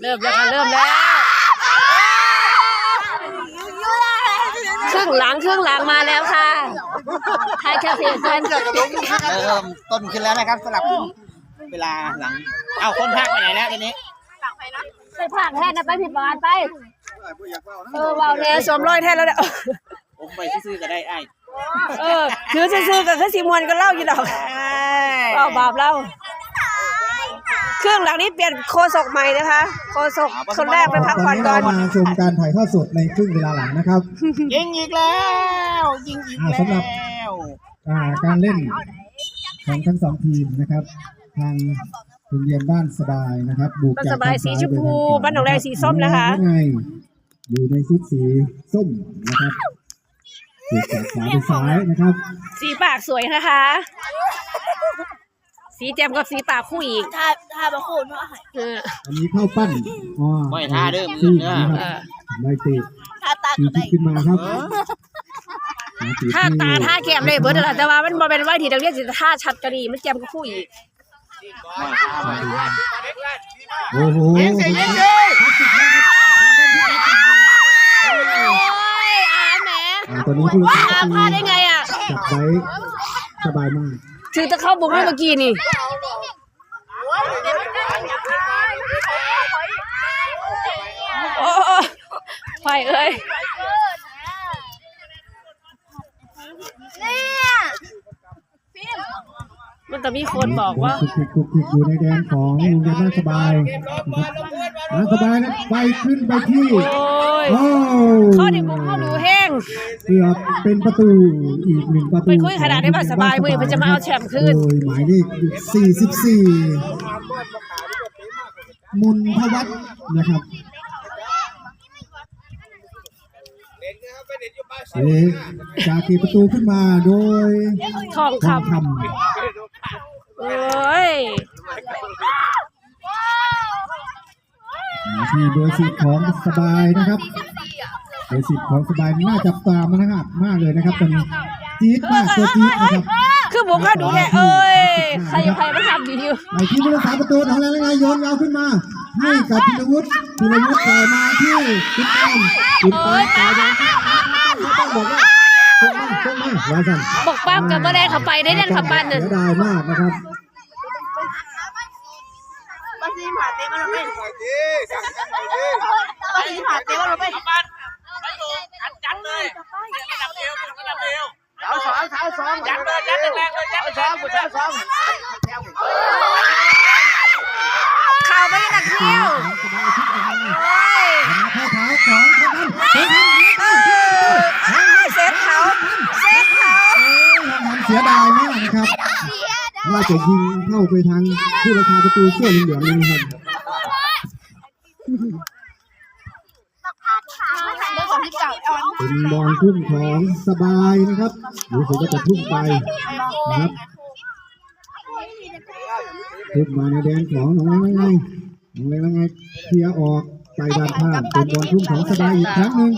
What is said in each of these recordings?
เริ่มแล้วค่ะเริ่มแล้วครึ่งหลังครึ่งหลังมาแล้วค่ะไทยแคฟีเซนเริ่มต้นขึ้นแล้วนะครับสลับเวลาหลัง เอ้าคนภาคไปไหนแล้วทีนี้ไปผากแทนนะไปผิดบานไปเออวาวเนี่ยสวมรอยแทนแล้วเนี่ยผมไปซื้อๆก็ได้ไอ้เออถือซื่อๆกับคือสีมวนก็เล่าอยู่ดอกเล่าบาปเล่า เครื่องหลังนี้เปลี่ยนโคศกใหม่นะคะ โคศกคนแรกไปพักตอนผ่อนนี้ก่อเราน มาชมการถ่ายทอดสดในครึ่งเวลาหลังนะครับ ยิงอีกแล้ว ยิงอีกอ่าแล้วสำหรับอ่าการเล่นของทั้งสองทีมนะครับ ทางโรงเรียนบ้านสบายนะครับบุกบ้านจากสบายสีชมพูบ้านหนองแดงสีส้มนะคะ ไงอยู่ในชุดสีส้มนะครับบุกจากขวาไปซ้ายนะครับ สีปากสวยนะคะ สีแจ่มกับสีปากคู่อีกถ้าถ้าบางคนว่าให้เอออันนี้เข้าปั้นอ๋อไม่ท่าเดิมซีเนื้อนะครับเออใบตีถ้าตาตีก็ที่ได้ขึ้นมาครับหตีท่าที่ตาท่าแก้มเลยเบิร์ดนั่นแหละแต่ว่ามันบ่เป็นไว้ที่นักเรียนสิท่าชัดกะดีมันแจ่มกับคู่อีกโอ้โหโอ้ยอาแหมอ่าตอนนี้ผู้รักษาอาประตูพลาดได้ไงอะจับไว้สบายมาก ถือตะเข้าบุกเมื่อกี้นี่โอ้โอ้ไฟเอ้ย มันแต่มีคนบอกว่าคุกคิกคุกคิกอยู่ในแดนของโรงเรียนบ้านสบายนะครับบ้านสบายนะไปขึ้นไปที่โอ้ยโอ้ข้อเดียวบุกเข้าดูแห้งเกือบเป็นประตูอีกหนึ่งประตูไปคุยขนาดได้บ้านสบายมือเพิ่นจะมาเอาแชมป์คืนโอ้ยหมายเลขสี่สิบสี่มุนทวัฒน์นะครับ เอ๊ะจากกี่ประตูขึ้นมาโดยทองทองคำคำโอ้ยที่เบอร์สิบของสบายนะครับเบอร์สิบของสบายน่าจับตามนะครับมากเลยนะครับตอนนี้จี๊ดมากตัวจี๊ดนะครับคือบุกเข้าดูแห้งเอ้ยใครใครมาทำอยู่ดิวไอ้ที่ผู้รักษาประตูทำอะไรแล้วไงโยนยาวขึ้นมาให้กับพิรวุฒิพิรวุฒิต่อมาที่คุณแอมคุณแอมต่อยาวต้อง บอกว่าตรงมาตรงมาว่าสั่นบอกป้ามกับมาแดงเข้าไปได้เล่นขับปันเสีน่ะยดายมากนะครับบางทีผ่าเต้มันเราเป็นบางทีผ่าเต้มันเราเป็นเอาสองเอาสองยัดเลยยัดแรงเลยยัดสองกูเท้าสองข่าวไม่ได้นักเที่ยวโอ้ย เข้าเท้าสองเท่านั้นเท่านั้น เซฟเขาเซฟเขา เสียดายมากนะครับว่าจะยิงเข้าไปทางผู้รักษาประตูเสื้อเหลืองๆเลยนะครับเรื่องของที่เก่าเอาเป็นบอลทุ่มของสบายนะครับรู้สึกว่าจะทุ่มไปนะครับทุ่มมาในแดนของหนองแรงไงหนองแรงไงเคลียร์ออกไปด้านข้างเป็นบอลทุ่มของสบายอีกครั้งหนึ่ง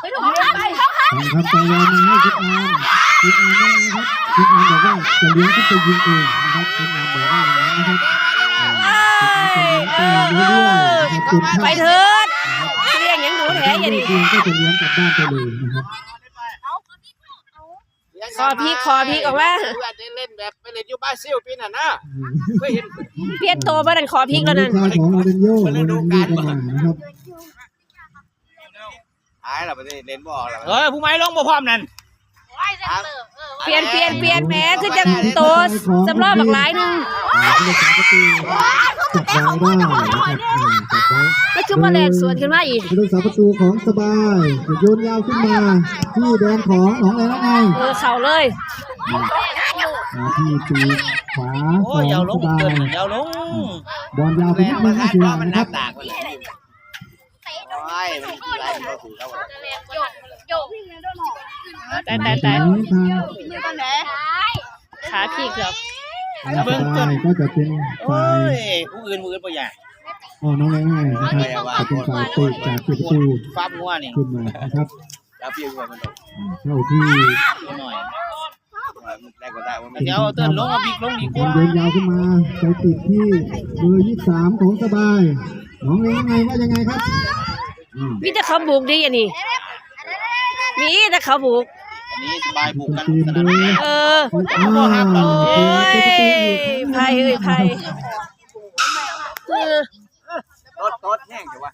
ไปถูกไปเข้า นะครับตะวันมาให้คุณอามคุณอามว่านะครับคุณอามบอกว่าจะเลี้ยงขึ้นไปยิงเองนะครับคุณอามบอกว่าอย่างนั้นนะครับอ่าคุณอามจะเลี้ยงเองด้วยนะครับคุณไปเถิดเรียงยังหนูแถอย่าเลี้ดิยงก็จะเลี้ยงกลับบ้านไปเลยนะครับคอพีคอพีออกมาเพื่อนได้เล่นแบบไปเล่นอยู่บ้านซิลปีน่ะนะเคยเห็นเปลี่ยนตัวมาดันคอพีกแล้วนั่นลูกชายของโอเรนโยโอเรนโยก็มานะครับหายแล้วไปเล่นบอลแล้วเออผู้ไม้ลงบ่พร้อมนั่นเปลี่ยนเปลี่ยนเปลี่ยนแหม้คือจะโตสำรอบบักหลายหนึงผู้รักษาประตูจับไว้ได้นะครับอ่าจับไว้แล้วคือมาแลนสวนขึ้นมาอีกผู้รักษาประตูของสบายจะโยนยาวขึ้นมา ที่แดนของหนองแรงแล้วไงเออเข่าเลยมาที่ปีกขวาขโอ้อยงยาวลสงบาเกิยนยาวลง บอลยาวไปนิดนึงนะเสียนะครับโอ้ย มันกี่ไรมันก็ถูกแล้วแต่แต่แต่ทางตอนไหนขาพีกเกือเบทางสบายก็จะเป็นโอ้ยผู้อื่นผู้อื่นบ่อยากอ๋อน้องแรงง่ายนะครับจะเป็นฝ่ายเตะจากประตูฟ้ามัวนี่ขึ้นมานะครับแล้วพี่งัวมันเข้าที่ได้ก็ได้เดี๋ยวเตือนลงเอาบิ๊กลงดีกว่าโยนยาวขึ้นมาไปติดที่เบอร์ยี่สามของสบายน้องเลี้ยงไงว่ายังไงครับ มมีแต่เขาบุกดิอันนี้มีแต่เขาบุก อันนี้สบายบุกกันทีมสโดนามยเอออ้าวโอ้ยไพ่เอ้ยไพ่เออรถรถแห้งจังวะ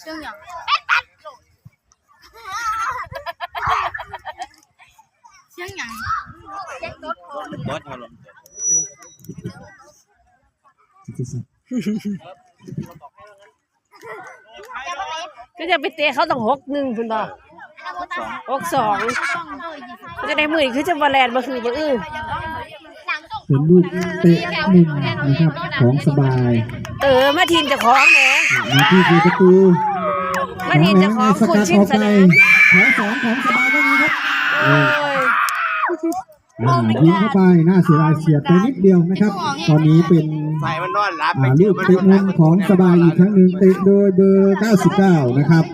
เชื่องอย่างเชื่องอย่างรถรถเขาลง ก็จะไปเตะเขาต้องหกหนึ่งคุณบ่หกสองก็จะได้มือคือจะมาแลนมาคือมาอื้อเป็นลูกเตะมุมนะครับของสบาย เออมาทีมเจะของแหมมาที่คือประตูมาทีมเจะของสคุณกัดชิอนอกสไปนามแถวสองของสบายว่าไงครับโอ้ ยอ่ายิงเข้าไปน่าเสียดายเฉียดไปนิดเดียวนะครับ ตอนนี้เป็นไฟมันนอนรับอ่าลูกเตะมุมของสบายอีกครั้งหนึ่งเตะโดยเบอร์ 99 นะครับ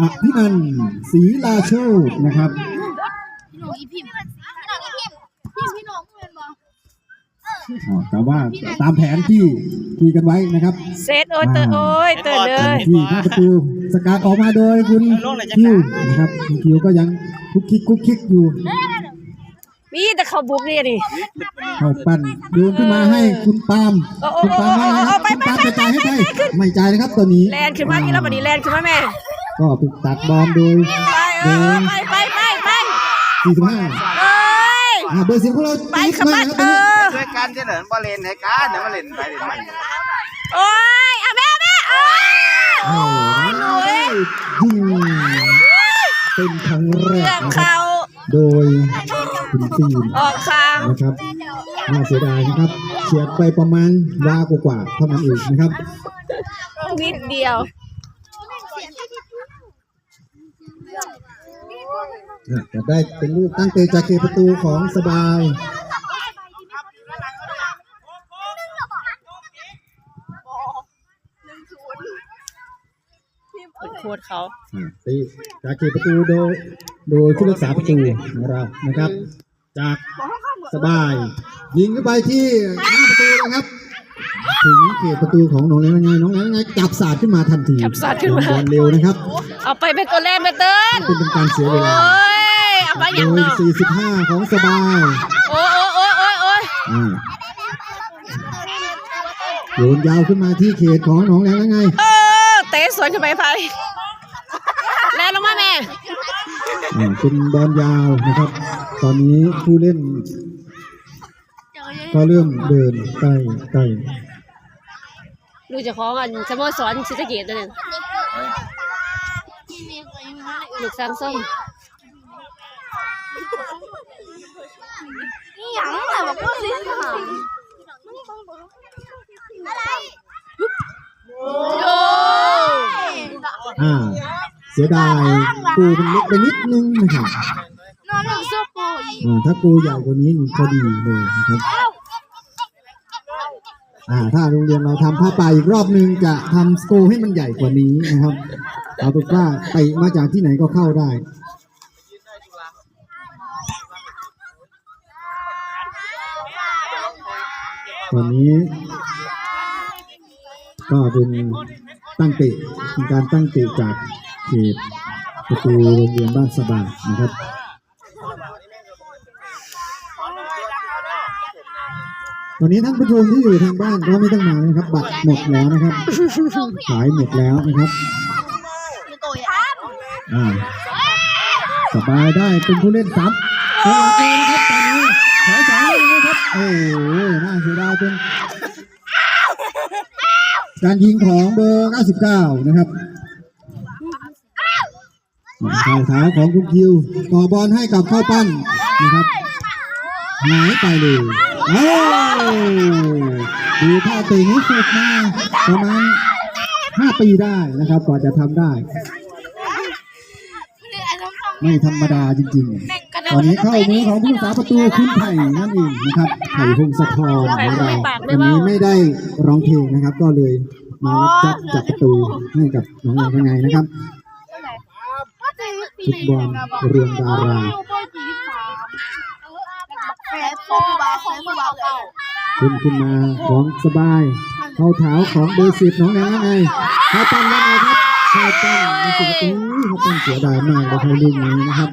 อภินันท์ศรีลาโชตนะครับพี่หนุ่มอีพิมพ์พี่หนุ่มอีพิมพ์พี่พี่หนุ่มเงินบ่อ๋อแต่ว่าตามแผนที่คุยกันไว้นะครับ เซตโอ้ยเตอโอ้ยเตอเลยที่หน้าประตูสกัดออกมาโดยคุณคิวนะครับคุณคิวก็ยังคุกคิกคุกคิกอยู่ มีแต่เขาบุกนี่ดิ เข้าปั้นโยนขึ้นมาให้คุณปาล์มโอ้โอ้คุณปาล์มว่าไงครับโอ้โอ้ไปคุณไปปาล์มจะจ่ายให้ใครไปไปขึ้น ไม่จ่ายนะครับตัวนี้แลนขึ้นมาที่แล้วบัดนี้แลนขึ้นมาแม่ ก็ถูกตัดบอลโดยไปเออไปไปไปไป45เอ้ย อ่าเบอร์สิบของเราไปตีขมัมาดครับเอตอนนี้อด้วยการเจริญบอลเลนให้การเดี๋ยวมาเล่นไปเล่นใหม่โอ้ยอะแม่แม่เอ้ยโอ้โหยิงเป็นครั้งแรเลืกอกนะครับเขาโดย คุณฟิล์มออกข้างนะครับน่าเสียดายนะครับเฉียดไปประมาณวากว่าๆเท่านั้นเองนะครับนิดเดียวอะจะได้เป็นลูกตั้งเตะจากเขตประตูของสบายเป็นโคตรเขาอะตีจากเขตประตูโดยโดยผู้รักษาประตูของเรานะครับ จากสบาย ยิงเข้าไปที่หน้าประตูนะครับ ถึงเขตประตูของน้องแล้วไงน้องแล้วไงจับสาดขึ้นมาทันทีจับสาดขึ้นมา บอลเร็วนะครับ เอาไปเป็นตัวแรกไปเติ้ลเป็นการเสียโอ้เวลายเอาไปอโดย่างยเนาะ45 ของสบาย โอ้ยโอ้ยโอ้ยโอ้ยโอ้ยอ่าโยนยาวขึ้นมาที่เขตของน้องแล้วไง เออเตะสวนขึ้นไปไป แลนลงมาแม่อ่าเป็นบอลยาวนะครับ ตอนนี้ผู้เล่น ก็เริ่มเดินใกล้ใกล้ดูเจะของอันสโมสรศรีสะเกดตัวหนึงลูกสามส้มนี่หยังแต่แบบว่าลิ้นหางอะไรโอ้อ่า เสียดายกูมันเล็กไปนิดนึงนะครับนอนหนึ่งซุปโปอีกอ่าถ้ากูใหญ่กว่านี้นี่พอดีเลยนะครับอ่าถ้าโรงเรียนเราทำผ้าป่าอีกรอบนึงจะทำสโกให้มันใหญ่กว่านี้นะครับเอาเป็นว่าเตะมาจากที่ไหนก็เข้าได้ตอนนี้ ก็เป็นตั้งเตะเป็นการตั้งเตะจาก เขตประตูโรงเรียนบ้านสบายนะครับตอนนี้ท่านผู้ชมที่อยู่ทางบ้านก็ไม่ต้องมานะครับ บัตรหมดแล้วนะครับขายหมดแล้วนะครับอ่าสบายได้เป็นผู้เล่นซ้ำตัวหลักเลยนะครับตอนนี้แถวสองเลยนะครับโอ้โหน่าเสียดายเป็นการยิงของเบอร์ 99 นะครับ ข่าวเท้าของคุณคิวต่อบอลให้กับเข้าปั้นนะครับหายไปเลยโอ้ดูท่าเตะนี้ฝึกมาประมาณ5ปีได้นะครับกว่าจะทำได้ ไม่ธรรมดาจริงๆ ตอนนี้เข้ามือของผู้รักษาประตูคุณไผ่นั่นเองนะครับไผ่พงศธรของเราวันนี้ไม่ได้ร้องเพลงนะครับ ก็เลยมารับจับจับประตูให้กับน้องๆยังไงนะครับ ฟุตบอลเรืองดาราโคบาของบาเก่าขึ้นขึ้นมาของสบายเข้าเท้าของเบอร์สิบน้องแอนงแล้วไงเข้าตั้งแล้วไงครับเข้าตั้งรู้สึกว่าโอ้ยเข้าตั้งเสียดายมากเลยครับลูกนี้นะครับ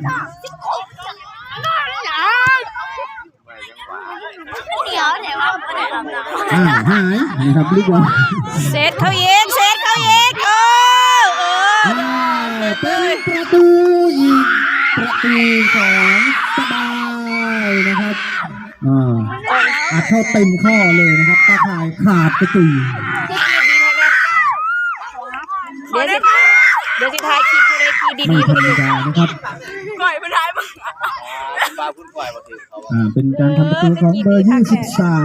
หายนะครับลูกบอลเซ ประตูของสบายนะครับอ่าอัดเข้าเต็มข้อเลยนะครับตาข่ายขาดประตูเดี๋ยวสิเดี๋ยวสิถ่ายคลิปอยู่ในทีดีไม่ๆธรรมดานะครับปล่อยไปถ่ายมึงปลาพุ่นปล่อยมาถึงเขาอ่าเป็นการทำประตูของเบอร์23กา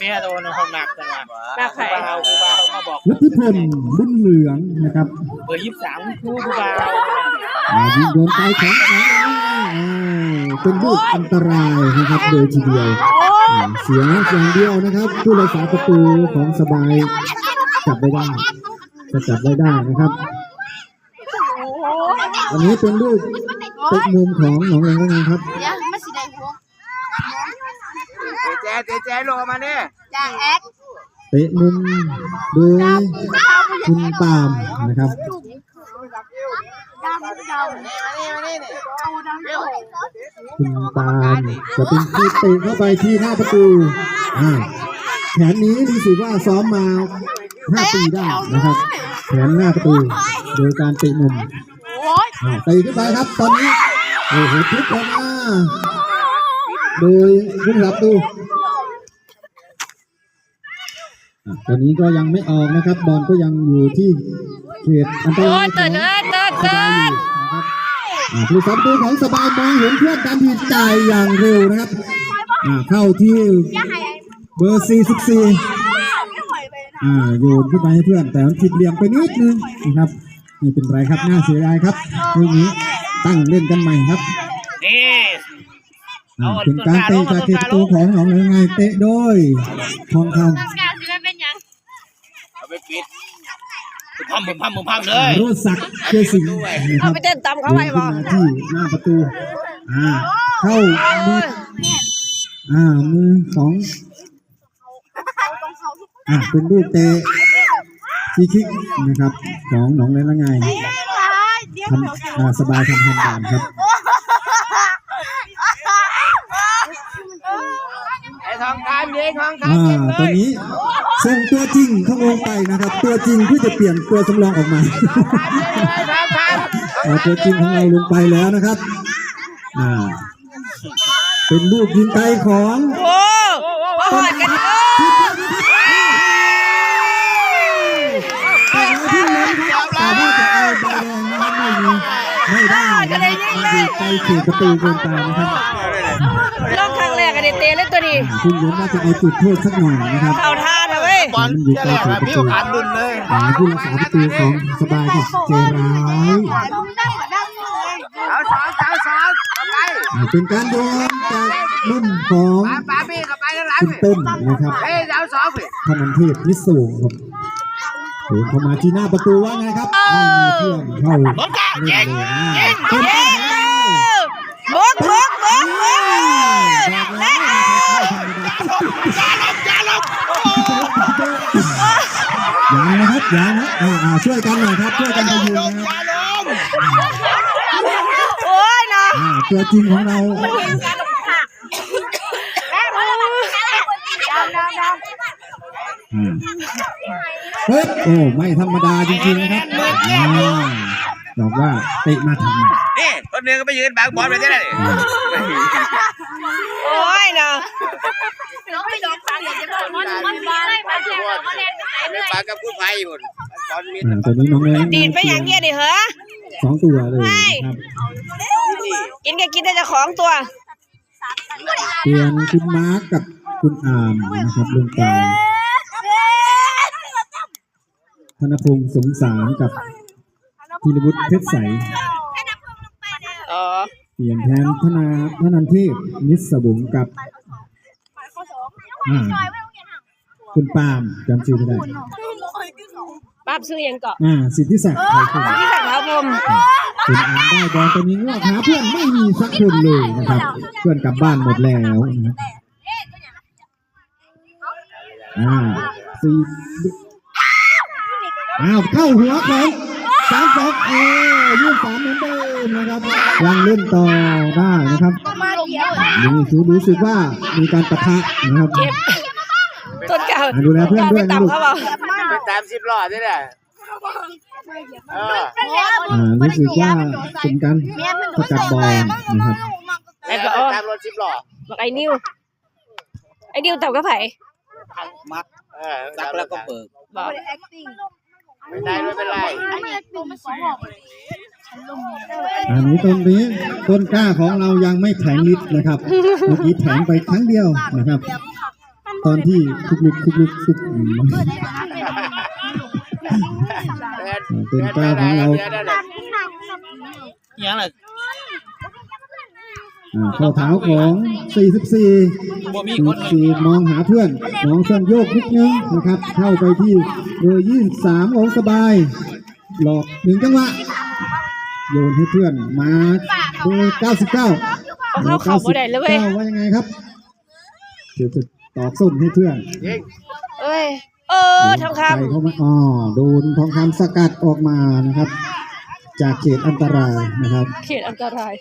แฟโดนห้องหนักจังหวะหนักใครครูบาเขาครูบาเขามาบอกวุฒิพลบุญเหลืองนะครับเบอร์ยี่สิบสามครูครูบาอ่ายิงโดนไปของของอ่าเป็นลูกอันตรายนะครับโดยทีเดียวอ่าเสียอย่างเดียวนะครับ ผู้รักษาประตูของสบายจับไว้ได้จะจับไว้ได้นะครับอันนี้เป็นลูกติดมุมของหนองแรงก็ไงครับ เตะแจ๊เตะแจ๊ลงมาเนี่ยจ้าแอดเตะมุมโดยคุณปาล์มนะครับดำดำมานี่มานี่นี่เอาดำเร็วคุณปาล์มจะเป็นผู้เตะเข้าไปที่หน้าประตูอ่าแผนนี้ดีสุดว่าซ้อมมา5ปีได้นะครับ แผนหน้าประตูโดยการเตะมุมโอ้ยอ่าเตะขึ้นไปครับตอนนี้โอ้โหพลิกออกมาโดยผู้รับดูอะ ตอนนี้ก็ยังไม่ออกนะครับ บอลก็ยังอยู่ที่เขตอันตโอ้รายยขเติอร์งดเติร์ดเติร์ดสเติบายอร์ดยู่นะครับอ่าผู้สับประตูของสบายมองเห็นเพื่อนการทีจ่ายอย่างเร็วนะครับอ่าเข้าที่เบอร์ 44 อ่าโยนขึ้นไปให้เพื่อน แต่มันผิดเหลี่ยมไปนิดนึงนะครับนี่เป็นไรครับน่าเสียดายครับลูกนี้ตั้งเล่นกันใหม่ครับ นี่ อ่าเป็นการเตะจากเขตประตูของหนองเหลืองไงเตะโดยทองคการสิมันเป็นยัง เอา ไปปิดพัมพัมพัมพัมเลำยโรสศักดิ์เชียร์สิงห์นะคเอารับไปเต้นตำเขาเดิไปนบขึ้อนกมาที่หน้าประตูอ่าเข้ามืออ่ามือของอ่าเป็นลูกเตะฟรีคิกนะครับของหนองเหลืองละไงทำอ่าสบายทำทำบานครับ ไอ้ทองคำยิงทองคำอ่ายิงตอนนี้ ส่งตัวจริงเข้าลงไปนะครับ ตัวจริงเพื่อจะเปลี่ยนตัวสำรองออกมาทองคำเอาตัวจริงของเราลงไปแล้วนะครับอ่าเป็นลูกยิงไกลของโอ้มาหอดกันเออแต่เราที่เล่นครับแต่ว่าจะเอาใบแดงนะครับไม่มีไม่ได้นะครับมันอยู่ไกลเขตประตูเกินไปนะครับลองครั้งแรกกันเตะเล่นตัวนี้อ่าคุณเล่นว่าจะเอาจุดโทษสักหน่อยนะครับ เอาท่านะเว้ยแลกแบบพี่โอกาสดุนเลยอ่าผู้รักษาประตูของสบายกับเจร้ายเอาสองเอาสองเข้าไปอ่าเป็นการโยนจากรุ่นของปาปาพี่เข้าไปข้งหลังคุณเต้นนะครับเฮ้ยเอาสองพี่ธนันเทพนิสูงครับโผล่เข้ามาที่หน้าประตูว่าไงครับไม่มีเพื่อนเข้าเล่นเลยนะเป็นปัญหาบกบกบกบกบอ นะครับอย่านะอ่าอ่าช่วยกันหน่อยครับช่วยกันพยุงนะครับโอ้ยนะอ่าตัวจริงของเราอืมเฮ้ยโอ้ไม่ธรรมดาจริงๆนะครับอ่าบอกว่าเตะมาทำไม นี่คนหนึงก็ไปยืนบังบอลไปได้เลยโอ้ยนะน้องไม่ยอมฟังเดี๋ยวจะบอกมันมันมีอะไรมาเที่ยวมาเล่นไปเรื่อยปากับกู้ภัยบนบอลมีอ่าตอนนี้น้องเล้งดีดไปอย่างเงี้ยดิเหรอ สองตัวเลยนะครับกินก็กินได้เจะของตัวเปลี่ยนคุณมาร์กกับคุณอามนะครับลงไปธนพงศ์สมสารกับธีรวุฒิเพชรใส อ๋อเปลี่ยนแทนธนาธนันเทพนิสบุงกับอ่าคุณปาล์มจำชื่อไม่ได้ป้าบซื้อยังเกาะอ่าสิทธิศักดิ์ไทยคุณที่สักดิ์ขาวผมคุณอามได้บอลตัวนี้งอกหาเพื่อนไม่มีสักคนเลยนะครับ เพื่อนกลับบ้านหมดแล้วนะครับอ่าสี่อ้าวเข้าหัวของสามสองเออยี่สามเหมือนเดิม นะครับยังเล่นต่อได้นะครับมาเดียวนี่คือรู้สึกว่ามีการปะทะนะครับเก็บต้นกล้าอะดูแลเพื่อนด้วยนะต่ำลูกเขาเปล่าไปตามสิบหลอดนี่แหละเอออ่ารู้สึกว่าเป็นการสกัดบอลนะครับไอ้บอกอ๋อตามรถสิบหลอดบอกไอ้นิวไอ้นิวต่ำก็ไผ่มักเออซักแล้วก็เบิกบอกไม่ได้ไม่เป็นไร อันนี้ตัวมันสองหอกเลยอันนี้ต้นนี้ต้นกล้าของเรายังไม่แผงฤทธิ์นะครับเมื่อกี้แผงไปครั้งเดียวนะครับ ตอนที่คุกลุกคุกลุกคุกอืมต้นกล้าของเรายังไงอ่าเข้าเท้าของ 44บ่มีคนเลย44 มองหาเพื่อนมองเพื่อนโยกนิดนึงนะครับ เข้าไปที่เบอร์23ของสบาย หลอกหนึ่งจังหวะ โยนให้เพื่อนมาเบอร์99เขาเข้าเขาบ่ได้เลยเว้ยก้าว่ายังไงครับเดี๋ยวจะตอกส้นให้เพื่อนยิงเอ้ย เออทองคใส่เข้ามาอ๋อโดนทองคำสกัดออกมานะครับ จากเขตอันตรายนะครับำเขตอันตราย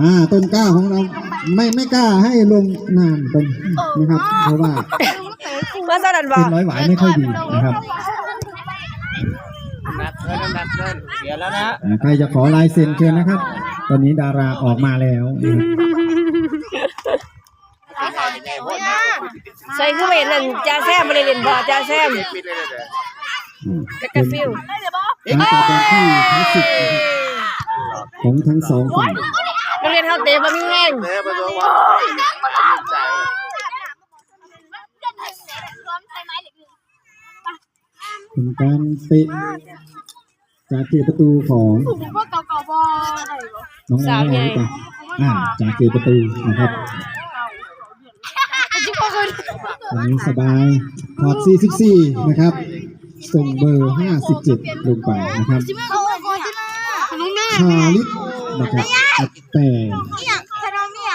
อ่าต้นกล้าของเราไม่ไม่กล้าให้ลงนานไปนะครับ เพราะว่า เมื่อสนันบอขึ้กนร้อยหวายไม่ค่อยดีนะครับ นักเกินนักเกินเสียแล้วนะอ่าใครจะขอลายเซ็นเชิญนะครับ ตอนนี้ดาราออกมาแล้วนะครับใส่คือเห็นนั่นจ่าแซมมาเลยเรียนบอจ่าแซมปิดเลยเลยอืมกระกระฟิวการต่อบอลที่คลาสสิกนะครับของทั้งสองฝ่ายโรงเรียนเขาเตะบะมีแห้งเตะประตูว่าใจเป็นการเตะ จากเขตประตูของพวกเก่าๆบออะไรบอน้องแอร์หรือเปล่าอ่าจากเขตประตูนะครับวันนี้สบายถอด44 นะครับ ส่งเบอร์ 57 ลงไปนะครับเขาโกจิล่าลุงแม่ชาลิตนะครับแต่เนี่ยขนมเนี่ย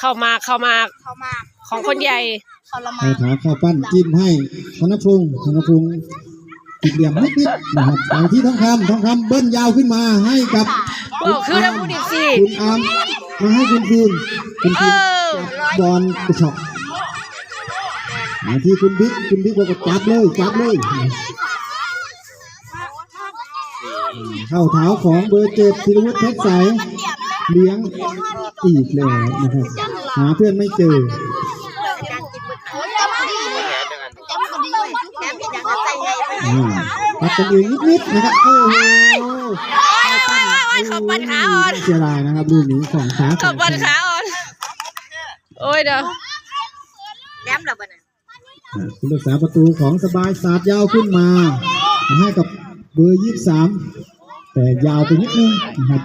เข้ามาเข้ามาเขามาของคนใหญ่ เขาละมา ให้ขาเข้าปั้นจิ้มให้ธนพงศ์ธนพงศ์ ติดเหลี่ยมนิดๆนะครับไปที่ทองคำทองคำเบิ้ลยาวขึ้นมาให้กับโอ้คือน้ำพูดอีกสิคุณอามมาให้คุณคืนคุณเอคืนอบอลกระชอกมาที่คุณบิ๊กคุณบิ๊กบอกว่าจับเลยจับเลย เข้าเท้าของเบอร์เจ็ดธีรวุฒิเพชรใสเลี้ยงอีกแล้วนะครับหาเพื่อนไม่เจอ จำดีจำดีแถมอย่างนั้น ใจไงอ่าพักกันเองนิดๆนะครับโอ้โหเขาปันขาอ่อนเสียดายนะครับลูกนี้ของขาเขาปันขาอ่อนโอ้ยเด้อแหลมเหรอบ้านอ่าผู้รักษาประตูของสบายสาดยาวขึ้นมามาให้กับเบอร์ยี่สามแต่ยาวไปนิดนึงนะครับ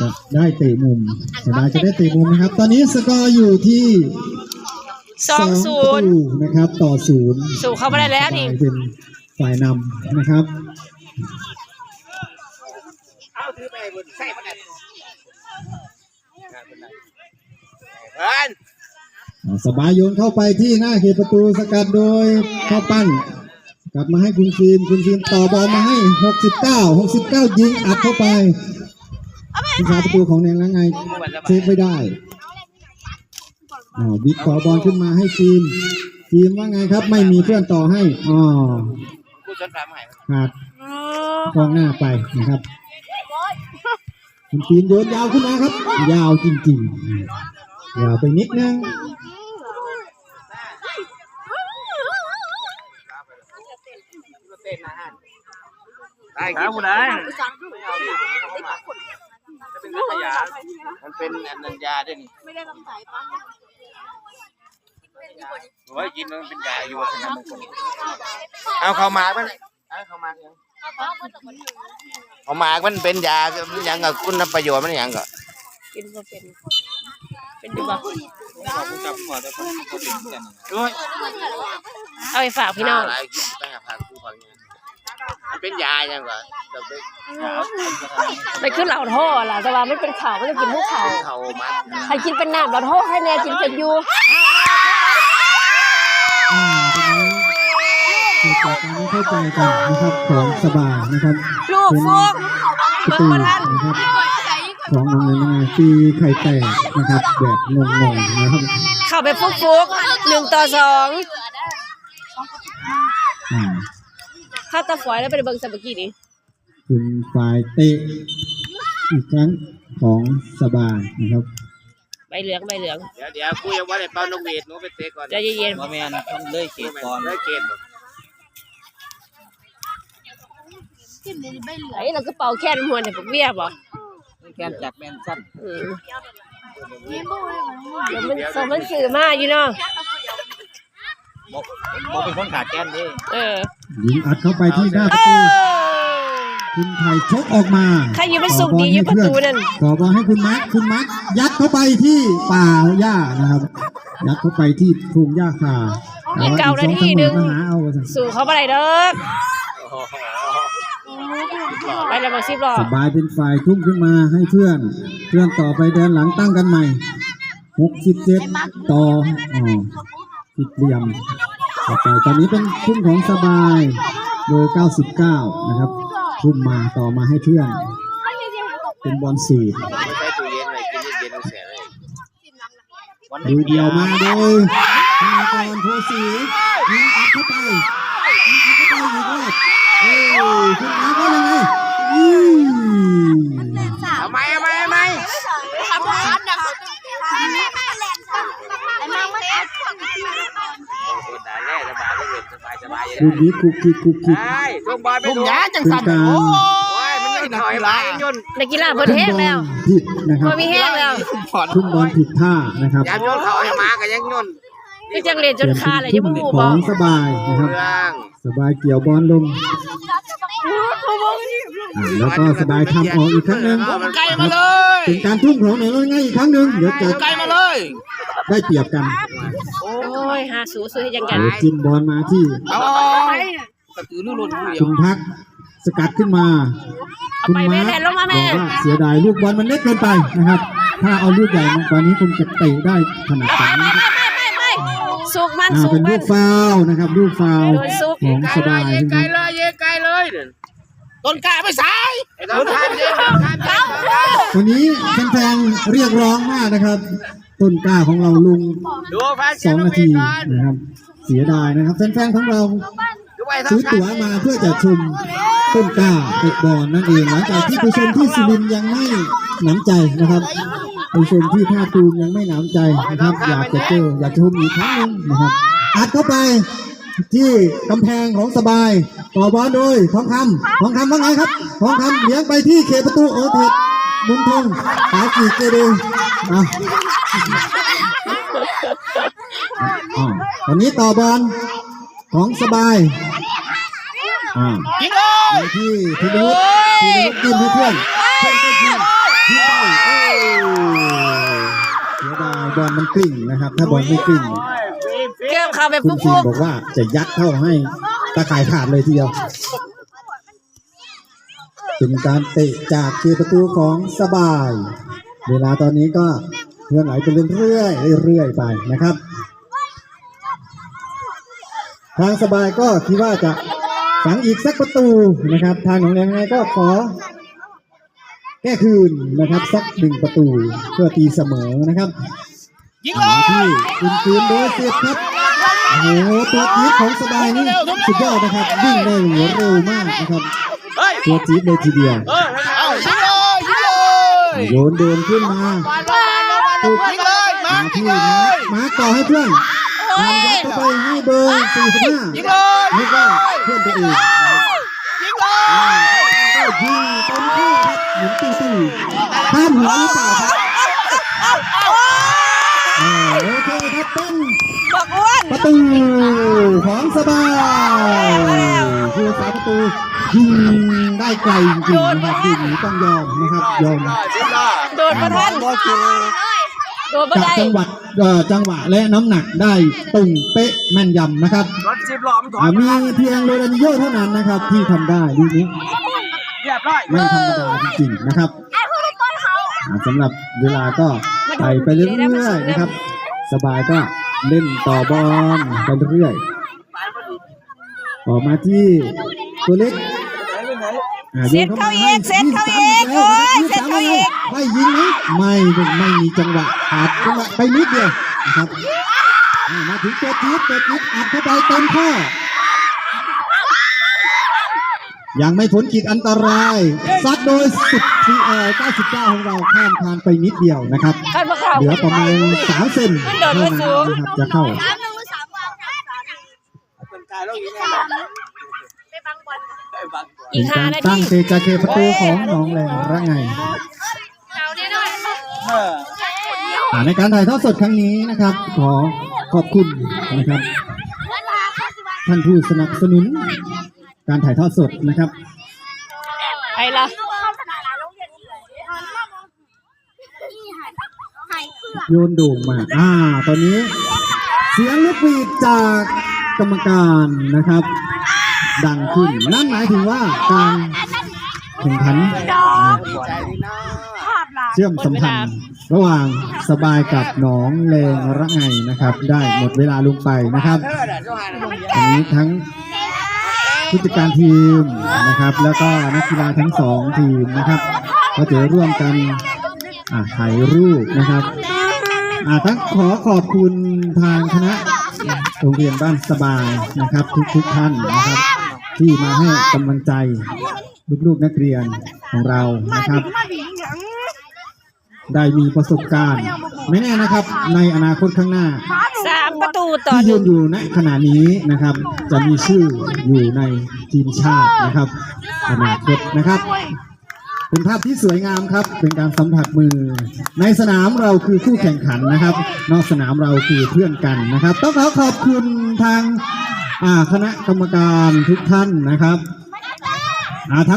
จะได้เตะมุมสบายจะได้เตะมุมนะครับ ตอนนี้สกอร์อยู่ที่ สองศูประนย์ตูนะครับต่อศูนย์สู่เข้ามาได้แล้วนี่เป็นฝ่ายนำนะครับเอาถือไปบนใส่ประเด็นเอินสบายโยนเข้าไปที่หน้าเขตประตูสกัดโดยเข้าปั้น กลับมาให้คุณฟิล์มคุณฟิล์มต่อบอลมาให้ 69 69 ยิงอัดเข้าไปผู้ชาประตูของแนงแล้วไงเซฟไม่ได้ อ๋อบิ๊กต่อบอลขึ้นมาให้ฟิล์มฟิล์มว่าไงครับ ไม่มีเพื่อนต่อให้อ๋อกูชนสามหายขาดกองหน้าไปนะครับคุณฟิล์มโยนยาวขึ้นมาครับ ยาวจริงๆยาวไปนิดนึงเต้นนะได้ครับคุณนายเป็นขยมันเป็นอันยาด้วยนี่ไม่ได้ต้องใส่ปะ โอ้ยกินมันเป็นยาอยู่สนามมงคลเอาเข้ามาบ้างเอาเข้ามายังเอามามันเป็นยามันยังกับคุณประโยชน์มันยังก็กินบ่เป็นเป็นดีบ่จับหัวแต่คนก็เป็นกันด้วยเอาไปฝากพี่น้อง อะไรกินไปหาพาคูฟังมันเป็นยายังวะจะไปไปขึ้นเหล่าท่อล่ะแต่ว่าไม่เป็นข่าวไม่ได้กินทั้งข่าวเขามัดใครกินเป็นน้ำเหล่าท่อให้แน่กินเป็นอยู่อ่าตรงนี้เกิดจากการไม่เข้าใจกันนะครับของสบายนะครับลูกฟุกประเบิ่งตูมาท่านนะครับของน้องเนยนาตีไข่แตกนะครับ แบบงงๆนะครับเข้าไปฟุกฟุกหนึ่งต่อสอง อ่า ข้าวตาฝอยแล้วไปเบิ่งสเมื่อกี้นี้คุณฝ่ายเตะอีกครั้งของสบายนะครับ ใบเหลืองใบเหลือง เดี๋ยวเดี๋ยวกูยังว่าได้เป่านกหวีดหนูไปเตะก่อนใจเย็นบ่แม่นมันเลยเขตก่อนเลยเกณฑ์บ่ๆไอ้เราก็เป่าแค่นมวนเนี่ยพวกเบี้ยบ่แค่จากแมนชั่นอืมเดี๋ยวมันสองมันสื่อมาอยู่เนาะ บ่บ่เป็นคนขาดแกนเด้เออยิงอัดเข้าไปที่หน้าปเอระตูอคุณไทยชกออกมาใครอยู่มันสุกดีอยู่ประตูนั่นขอบอลให้คุณมาร์คคุณมาร์คยัดเข้าไปที่ป่าหญ้านะครับ ยัดเข้าไปที่ทุ่งหญ้าคาแต่ว่าอีกสองเสมอมาหาเอาว่าซั่นสู่เขาบ่ได้เด้อไปแล้วบอกสิบรอสบายเป็นฝ่ายทุ่มขึ้นมาให้เพื่อน เพื่อนต่อไปแดนหลังตั้งกันใหม่67ต่ออ๋อ ผิดเหลี่ยมต่อไปตอนนี้เป็นทุ่มของสบายโดย 99 นะครับ ทุ่มมาต่อมาให้เพื่อน เป็นบอลสูตรไม่ใช่ตู้เดียวันดูเดียวมาโดยธนากรโพสียิงอัดเข้าไปยิงอัดเข้าไปอีกรอบเอ้ยคุณมาก็ยังไงอืม เอาไหมเอาไหมเอาไหม ทำร้านนะไอ้มังมันแอบ คนด่าแร่ สบายเลยสบายสบายลูกนี้คุกคิกคุกคิกใช่ช่วงบอลไปทุ่มดูยาจังเป็นสั่นการโอ้โอ้ยมันยังถอยหลังยนต์นักกีฬาเบิดแห้งแล้วผิดนะครับบ่มีแห้งแล้วทุ่มบอลผิดท่านะครับยามยนต์เขาให้มากันยังยนต์คือจังเรียนจเปลี่นยนคาเลยเป็จะนบ่ทุ่มฮู้ขบ่องสบายนะครับ เรื่องสบายเกี่ยวบอลลงอ่า แล้วก็สบายทำออกอีกครั้งหนึ่งไกลมาเลยเป็นการทุ่มของเหนือง่ายอีกครั้งหนึ่งเดี๋ยวจะไกลมาเลย ได้เปรียบกัน โอ้ยหาสูซื้อให้ยังไงเดี๋ยวจิ้มบอลมาที่เอากระตือรือร้นเดียวคุณพักสกัดขึ้นมาเอาคุณไปมาแม่ร์คแทนลงมาบแม่อกว่าเสียดายลูกบอลมันเล็กเกินไปนะครับ ถ้าเอาลูกใหญ่มาตอนนี้คงจะเตะได้ขนาดนี้ สุกมันอ่าสุกเป็นมัลูน กฟาวล์นะครับลูกฟาวล์โดนซุกของไกลสเลบายยเยนะไกลครับเลยเยไกลเลยเดี๋ยวต้นกล้าไปสายไอ้ต้นทานเยต้นทานเยวันนี้แฟนๆเรียกร้องมากนะครับ ต้นกล้าของเราลุงดูแฟนสองนาทีนะครับ เสียดายนะครับแฟนๆของเราดูไปทั้ซื้องตั๋วมาเพื่อจะชมต้นกล้าเตะบอลนั่นเองหลังจากที่ไปชมที่สุรินทร์ยังไม่หนำใจนะครับ ไปชมที่ท่าตูมยังไม่หนำใจนะครับ อยากจะเจออยากจะชมอีกครั้งหนึงนะครับอัดเข้าไปที่กำแพงของสบายต่อบอลโดยทองคำทองคำว่าไงครับทองคำเลี้ยงไปที่เขตประตูโอเทตมุมทงสากีเกเดอะอ่าตอนนี้ต่อบอลของสบายอ่ายิงเลยมาที่ธีรวุฒิธีรวุฒิยิงให้เพื่อนเพื่อนก็ยิง ยิงไปโอ้เสียดายบอลมันกลิ้งนะครับ ถ้าบอลไม่กลิ้งเกือบเข้าไปคุณฟุกทีมบอกว่าจะยัดเข้าให้ตาข่ายขาดเลยทีเดียวเป็นการเตะจากเขตประตูของสบาย เวลาตอนนี้ก็เลื่อนไหลไปเรื่อยๆเรื่อยๆไปนะครับ ทางสบายก็คิดว่าจะฝังอีกสักประตูนะครับ ทางหนองแดงไงก็ขอ แก้คืนนะครับสักหนึ่งประตูเพื่อตีเสมอนะครับยิงเลมายที่คุณคืนโดยเสียบครับโอ้โหตัวจี๊ดของสบายนี่สุดยอดนะครับวิ่งได้เร็วมากนะครับ เฮ้ยตัวจี๊ดเลยทีเดียวเออเอายิงเลยยิงเลยโยนเดินขึ้นมาถูกยิงเลย มามายิที่งเลมายมาต่อให้เพื่อนทำยัดเข้าไปให้เบอร์สี่สิบห้ายิงเลยนึกว่าเพื่อนตัวเองยิงเลยก็ยิงเต็มที่ครับ หมุนติ้วติ้วข้ามหัวหรือเปล่าครับอ่าโอเคครับเป็นๆบอกอ้วน ประตูของสบายคือสาประตูยิงได้ไกลจริงๆนะครับยิงนี้ต้องยอมนะครับยอมสิบล้อโดดประทันบอลคือโดนบ่จับได้จังหวัดเอ่อจังหวะและน้ำหนักได้ตรงเป๊ะแม่นยำนะครับรถสิบล้อมถออ่านมีเพียงโรนัลดิโยเท่านั้นนะครับที่ทำได้ลูกนี้เรียบร้อย ไม่ธรรมดาจริงๆนะครับอ่าสำหรับเวลาก็ไปไปเรื่อยๆนะครับ สบายก็เล่นต่อบอลไปเรื่อยๆออกมาที่ตัวเล็กอ่าโยเซ็นตเข้าเข้ามาอีกเซ็ตเข้าอีกโอ้ยเซ็ตเข้าอีกไม่ยิงไหมไม่ไม่มีจังหวะขาดจังหวะไปนิดเดียวนะครับอ่ามาถึงตัวจี๊ดตัวจี๊ดอัดเข้าไปเต็มข้อ ยังไม่พ้นขีดอันตราย ซัดโดย10ทีเอ่อ99 ของเราข้ามคานไปนิดเดียวนะครับคันบ่เข้าเหลือประมาณ3เซนมันโดดมาสูงนะครับจะเข้า สามหนึ่งหรือสามสองสามเป็นกายแล้วอย่างนี้ไปบังบอลอีเป็กนห้าการนาตั้ทีงเตะจากเกประตูของหนองแรงระไง เอาแน่นอนเอออ่าในการถ่ายทอดสดครั้งนี้นะครับ ขอขอบคุณนะครับ ท่านผู้สนับสนุน การถ่ายทอดสดนะครับไปละโยนโด่งมา อ่า ตอนนี้ เสียงลูกหวีดจากกรรมการนะครับ ดังขึ้น นั่นหมายถึงว่าการแข่งขันเชื่อมสัมพันธ์ ระหว่างสบายกับหนองแรงระไงนะครับ ได้หมดเวลาลงไปนะครับอันนี้ทั้ง ผู้จัดการทีมนะครับ แล้วก็นักกีฬาทั้งสองทีมนะครับก็จะร่วมกันอ่าถ่ายรูปนะครับอ่าทั้งขอขอบคุณทางคณะโรงเรียนบ้านสบายนะครับ ทุกทุกท่านนะครับ ที่มาให้กำลังใจลูกๆนักเรียนของเรานะครับ ได้มีประสบการณ์ ไม่แน่นะครับ ในอนาคตข้างหน้าสามประตูต่อที่หยืนึ่งนอยู่ณขณะนี้นะครับ จะมีชื่ออยู่ในทีมชาตินะครับอนาคตนะครับเป็นภาพที่สวยงามครับ เป็นการสัมผัสมือ ในสนามเราคือคู่แข่งขันนะครับ นอกสนามเราคือเพื่อนกันนะครับ ต้องขอขอบคุณทางอ่าคณะกรรมการทุกท่านนะครับอ่าทั้ง